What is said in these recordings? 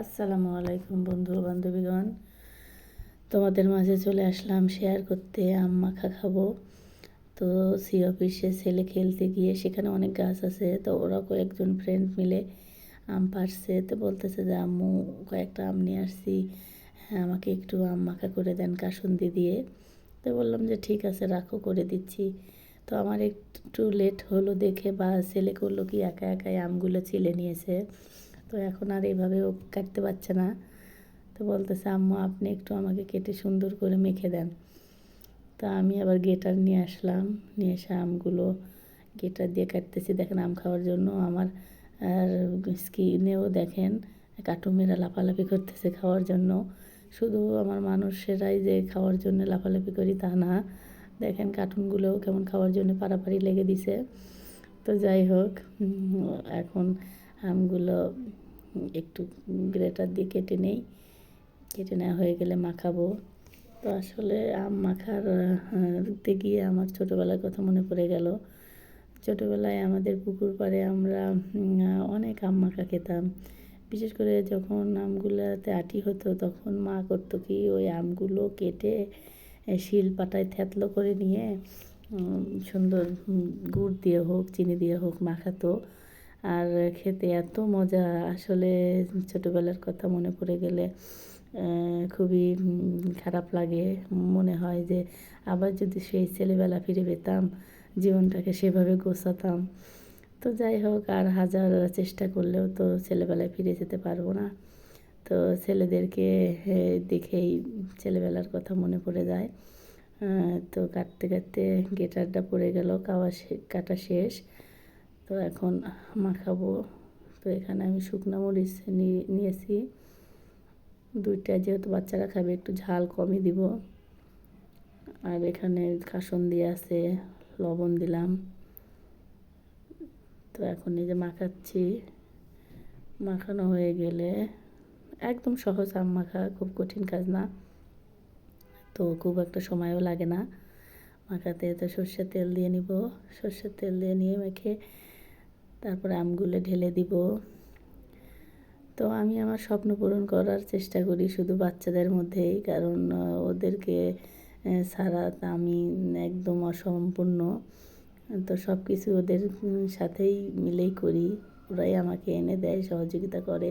আসসালামু আলাইকুম, বন্ধু বান্ধবীগণ। তোমাদের মাঝে চলে আসলাম শেয়ার করতে, আম মাখা খাব। তো সি অফিসে ছেলে খেলতে গিয়ে সেখানে অনেক গাছ আছে, তো ওরা কয়েকজন ফ্রেন্ড মিলে আম পারছে তো বলতেছে যে, আম্মু, কয়েকটা আম নিয়ে আসছি। হ্যাঁ আমাকে একটু আম মাখা করে দেন কাসুন্দি দিয়ে। তো বললাম যে, ঠিক আছে, রাখো, করে দিচ্ছি। তো আমার একটু লেট হলো দেখে বা ছেলে করল কি, একা একাই আমগুলো ছিলে নিয়েছে। তো এখন আর এইভাবেও কাটতে পারছে না। তো বলতেছে, আম্মু, আপনি একটু আমাকে কেটে সুন্দর করে মেখে দেন। তা আমি আবার গেটার নিয়ে আসলাম, নিয়ে এসে আমগুলো গেটার দিয়ে কাটতেছি। দেখেন আম খাওয়ার জন্য আমার আর স্কিনেও দেখেন কাটুমেরা লাফালাফি করতেছে খাওয়ার জন্য। শুধু আমার মানুষেরাই যে খাওয়ার জন্য লাফালাফি করি তা না। দেখেন কার্টুনগুলোও কেমন খাওয়ার জন্য পাড়াপাড়ি লেগে দিছে। তো যাই হোক এখন আমগুলো একটু গ্রেটার দিয়ে কেটে নেই। কেটে নেওয়া হয়ে গেলে মাখাবো। তো আসলে আম মাখার গিয়ে আমার ছোটোবেলার কথা মনে পড়ে গেল। ছোটোবেলায় আমাদের পুকুর পাড়ে আমরা অনেক আম মাখা খেতাম। বিশেষ করে যখন আমগুলোতে আটি হতো তখন মা করতো কি, ওই আমগুলো কেটে শিল পাটায় থ্যাতলো করে নিয়ে সুন্দর গুড় দিয়ে হোক, চিনি দিয়ে হোক মাখাতো। আর খেতে এত মজা। আসলে ছোটোবেলার কথা মনে পড়ে গেলে খুবই খারাপ লাগে। মনে হয় যে আবার যদি সেই ছেলেবেলা ফিরে পেতাম, জীবনটাকে সেভাবে গোছাতাম। তো যাই হোক, আর হাজার চেষ্টা করলেও তো ছেলেবেলায় ফিরে যেতে পারব না। তো ছেলেদেরকে দেখেই ছেলেবেলার কথা মনে পড়ে যায়। তো কাটতে কাটতে গেটারটা পড়ে গেল কাওয়া কাটা শেষ। তো এখন মাখাবো তো এখানে আমি শুকনো মরিচ নিয়েছি। দুইটা যেহেতু বাচ্চারা খাবে, একটু ঝাল কমই দিব। আর এখানে কাসন দিয়ে আছে, লবণ দিলাম। তো এখন এই যে মাখাচ্ছি। মাখানো হয়ে গেলে একদম সহজ আম মাখা খুব কঠিন কাজ না। তো খুব একটা সময়ও লাগে না। মাখাতে তো সর্ষের তেল দিয়ে নিব। সর্ষের তেল দিয়ে নিয়ে মেখে তারপরে আমগুলো ঢেলে দিব। তো আমি আমার স্বপ্ন পূরণ করার চেষ্টা করি শুধু বাচ্চাদের মধ্যেই, কারণ ওদেরকে ছাড়া আমি একদম অসম্পূর্ণ। তো সব কিছু ওদের সাথেই মিলেই করি। ওরাই আমাকে এনে দেয়, সহযোগিতা করে।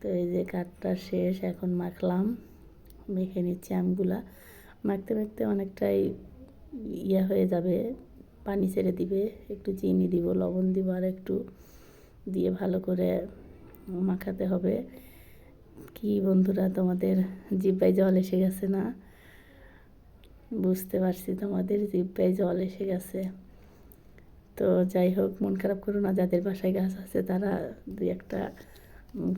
তো এই যে কাঠটা শেষ, এখন মাখলাম। মেখে নিচ্ছি আমগুলা। মাখতে মাখতে অনেকটাই ইয়া হয়ে যাবে। পানি ছেড়ে দিবে, একটু চিনি দিব, লবণ দিব আর একটু দিয়ে ভালো করে মাখাতে হবে। কি বন্ধুরা, তোমাদের জিব্বাই জল এসে গেছে না? বুঝতে পারছি তোমাদের জিব্বাই জল এসে গেছে। তো যাই হোক, মন খারাপ করো না, যাদের বাসায় গাছ আছে তারা দুই একটা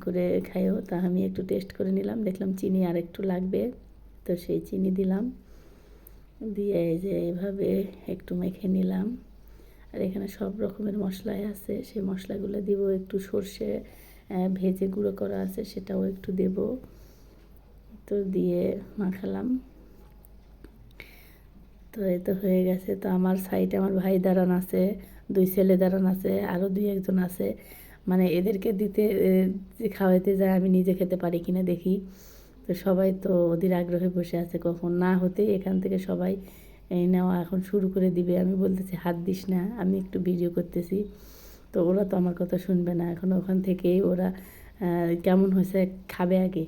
করে খাইও তা আমি একটু টেস্ট করে নিলাম, দেখলাম চিনি আর একটু লাগবে, তো সেই চিনি দিলাম। দিয়ে এই যে এইভাবে একটু মেখে নিলাম। আর এখানে সব রকমের মশলাই আছে, সেই মশলাগুলো দিব একটু সর্ষে ভেজে গুঁড়ো করা আছে সেটাও একটু দেব। তো দিয়ে মাখালাম। তো এই তো হয়ে গেছে। তো আমার সাইডে আমার ভাই দাঁড়ান আছে, দুই ছেলে দাঁড়ান আছে, আরও দুই একজন আছে। মানে এদেরকে দিতে খাওয়াইতে যায় আমি নিজে খেতে পারি কিনা দেখি। তো সবাই তো ওদের আগ্রহে বসে আছে, কখন না হতেই এখান থেকে সবাই এই নেওয়া এখন শুরু করে দিবে। আমি বলতেছি, হাত দিস না, আমি একটু ভিডিও করতেছি। তো ওরা তো আমার কথা শুনবে না। এখন ওখান থেকেই ওরা কেমন হয়েছে খাবে আগে।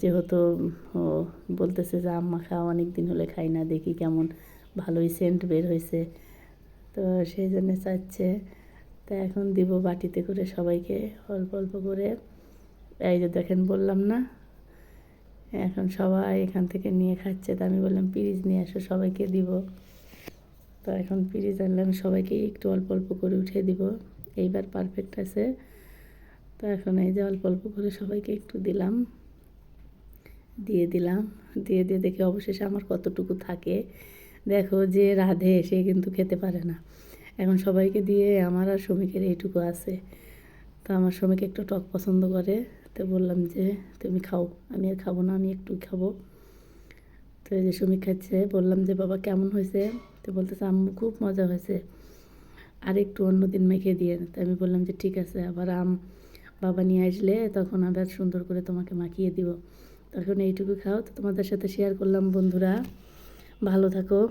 যেহেতু বলতেছে যে, আম্মা খাওয়া অনেক দিন হলে খাই না, দেখি কেমন ভালোই সেন্ট বের হয়েছে। তো সেই জন্য চাচ্ছে। তা এখন দিব বাটিতে করে সবাইকে, অল্প অল্প করে। এই যে দেখেন, বললাম না এখন সবাই এখান থেকে নিয়ে খাচ্ছে। তা আমি বললাম, পিরিজ নিয়ে আসো, সবাইকে দিব। তো এখন পিরিজ আনলাম, সবাইকে একটু অল্প অল্প করে উঠে দিব। এইবার পারফেক্ট আছে। তো এখন এই যে অল্প অল্প করে সবাইকে একটু দিলাম। দিয়ে দিলাম। দিয়ে দিয়ে দেখে অবশেষে আমার কতটুকু থাকে। দেখো যে রাধে, সে কিন্তু খেতে পারে না। এখন সবাইকে দিয়ে আমার আর শ্রমিকের এইটুকু আছে। তো আমার শ্রমিক একটু টক পছন্দ করে। তো বললাম যে, তুমি খাও, আমি আর খাব না, আমি একটু খাব। তো এই যে শ্রমিক খাচ্ছে, বললাম যে, বাবা, কেমন হয়েছে? তো বলতেছে, আম্মু, খুব মজা হয়েছে। আর একটু অন্য দিন মেখে দিয়ে, তো আমি বললাম যে, ঠিক আছে, আবার আম বাবা নিয়ে আসলে তখন আবার সুন্দর করে তোমাকে মাখিয়ে দিব। তখন এইটুকু খাও। তো তোমাদের সাথে শেয়ার করলাম, বন্ধুরা। ভালো থাকো।